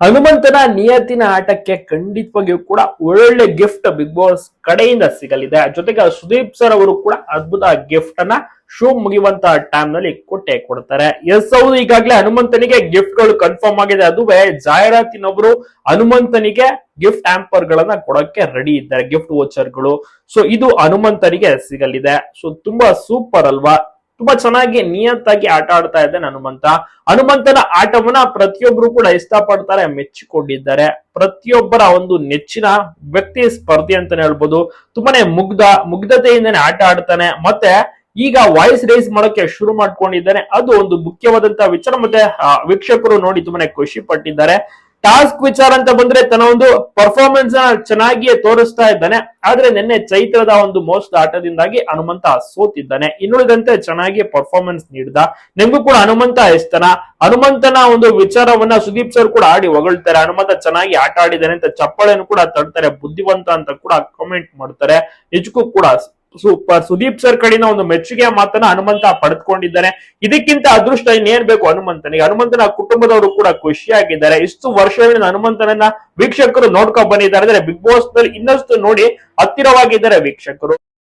ಹನುಮಂತನ ನಿಯತಿನ ಆಟಕ್ಕೆ ಖಂಡಿತವಾಗಿಯೂ ಕೂಡ ಒಳ್ಳೆ ಗಿಫ್ಟ್ ಬಿಗ್ ಬಾಸ್ ಕಡೆಯಿಂದ ಸಿಗಲಿದೆ. ಜೊತೆಗೆ ಸುದೀಪ್ ಸರ್ ಅವರು ಕೂಡ ಅದ್ಭುತ ಗಿಫ್ಟ್ ಅನ್ನ ಶೋ ಮುಗಿಯುವಂತಹ ಟೈಮ್ನಲ್ಲಿ ಕೊಟ್ಟೆ ಕೊಡ್ತಾರೆ. ಎಸ್ ಹೌದು, ಈಗಾಗಲೇ ಹನುಮಂತನಿಗೆ ಗಿಫ್ಟ್ಗಳು ಕನ್ಫರ್ಮ್ ಆಗಿದೆ. ಅದುವೇ ಜಾಹೀರಾತಿನವರು ಹನುಮಂತನಿಗೆ ಗಿಫ್ಟ್ ಆಂಪರ್ ಗಳನ್ನ ಕೊಡಕ್ಕೆ ರೆಡಿ ಇದ್ದಾರೆ ಗಿಫ್ಟ್ ವೋಚರ್ಗಳು. ಸೊ ಇದು ಹನುಮಂತನಿಗೆ ಸಿಗಲಿದೆ. ಸೊ ತುಂಬಾ ಸೂಪರ್ ಅಲ್ವಾ? ತುಂಬಾ ಚೆನ್ನಾಗಿ ನಿಯತ್ತಾಗಿ ಆಟ ಆಡ್ತಾ ಇದ್ದಾನೆ ಹನುಮಂತ. ಹನುಮಂತನ ಆಟವನ್ನ ಪ್ರತಿಯೊಬ್ರು ಕೂಡ ಇಷ್ಟಪಡ್ತಾರೆ, ಮೆಚ್ಚಿಕೊಂಡಿದ್ದಾರೆ. ಪ್ರತಿಯೊಬ್ಬರ ಒಂದು ನೆಚ್ಚಿನ ವ್ಯಕ್ತಿ ಸ್ಪರ್ಧಿ ಅಂತಾನೆ ಹೇಳ್ಬೋದು. ತುಂಬಾನೇ ಮುಗ್ಧ, ಮುಗ್ಧತೆಯಿಂದನೇ ಆಟ ಆಡ್ತಾನೆ. ಮತ್ತೆ ಈಗ ವಾಯ್ಸ್ ರೇಸ್ ಮಾಡೋಕೆ ಶುರು ಮಾಡ್ಕೊಂಡಿದ್ದಾನೆ. ಅದು ಒಂದು ಮುಖ್ಯವಾದಂತಹ ವಿಚಾರ. ಮತ್ತೆ ವೀಕ್ಷಕರು ನೋಡಿ ತುಂಬಾನೇ ಖುಷಿ ಪಟ್ಟಿದ್ದಾರೆ. ಟಾಸ್ಕ್ ವಿಚಾರ ಅಂತ ಬಂದ್ರೆ ತನ್ನ ಒಂದು ಪರ್ಫಾರ್ಮೆನ್ಸ್ನ ಚೆನ್ನಾಗಿಯೇ ತೋರಿಸ್ತಾ ಇದ್ದಾನೆ. ಆದ್ರೆ ನಿನ್ನೆ ಚೈತ್ರದ ಒಂದು ಮೋಸ್ಟ್ ಆಟದಿಂದಾಗಿ ಹನುಮಂತ ಸೋತಿದ್ದಾನೆ. ಇನ್ನುಳಿದಂತೆ ಚೆನ್ನಾಗಿ ಪರ್ಫಾರ್ಮೆನ್ಸ್ ನೀಡಿದ. ನಿಮ್ಗೂ ಕೂಡ ಹನುಮಂತ ಎಸ್ತನ ಹನುಮಂತನ ಒಂದು ವಿಚಾರವನ್ನ ಸುದೀಪ್ ಸರ್ ಕೂಡ ಆಡಿ ಹೊಗಳ್ತಾರೆ. ಹನುಮಂತ ಚೆನ್ನಾಗಿ ಆಟ ಆಡಿದ್ದಾನೆ ಅಂತ ಚಪ್ಪಾಳೆಯನ್ನು ಕೂಡ ತಡ್ತಾರೆ. ಬುದ್ಧಿವಂತ ಅಂತ ಕೂಡ ಕಮೆಂಟ್ ಮಾಡ್ತಾರೆ. ನಿಜಕ್ಕೂ ಕೂಡ ಸುದೀಪ್ ಸರ್ ಕಡೆಯಿಂದ ಒಂದು ಮೆಚ್ಚುಗೆ ಮಾತನ್ನ ಹನುಮಂತ ಪಡೆದುಕೊಂಡಿದ್ದಾರೆ. ಇದಕ್ಕಿಂತ ಅದೃಷ್ಟ ಇನ್ನೇನ್ ಬೇಕು ಹನುಮಂತನಿಗೆ. ಹನುಮಂತನ ಕುಟುಂಬದವರು ಕೂಡ ಖುಷಿಯಾಗಿದ್ದಾರೆ. ಇಷ್ಟು ವರ್ಷಗಳಿಂದ ಹನುಮಂತನನ್ನ ವೀಕ್ಷಕರು ನೋಡ್ಕೊಂಡ್ ಬಂದಿದ್ದಾರೆ. ಅಂದ್ರೆ ಬಿಗ್ ಬಾಸ್ನಲ್ಲಿ ಇನ್ನಷ್ಟು ನೋಡಿ ಹತ್ತಿರವಾಗಿದ್ದಾರೆ ವೀಕ್ಷಕರು.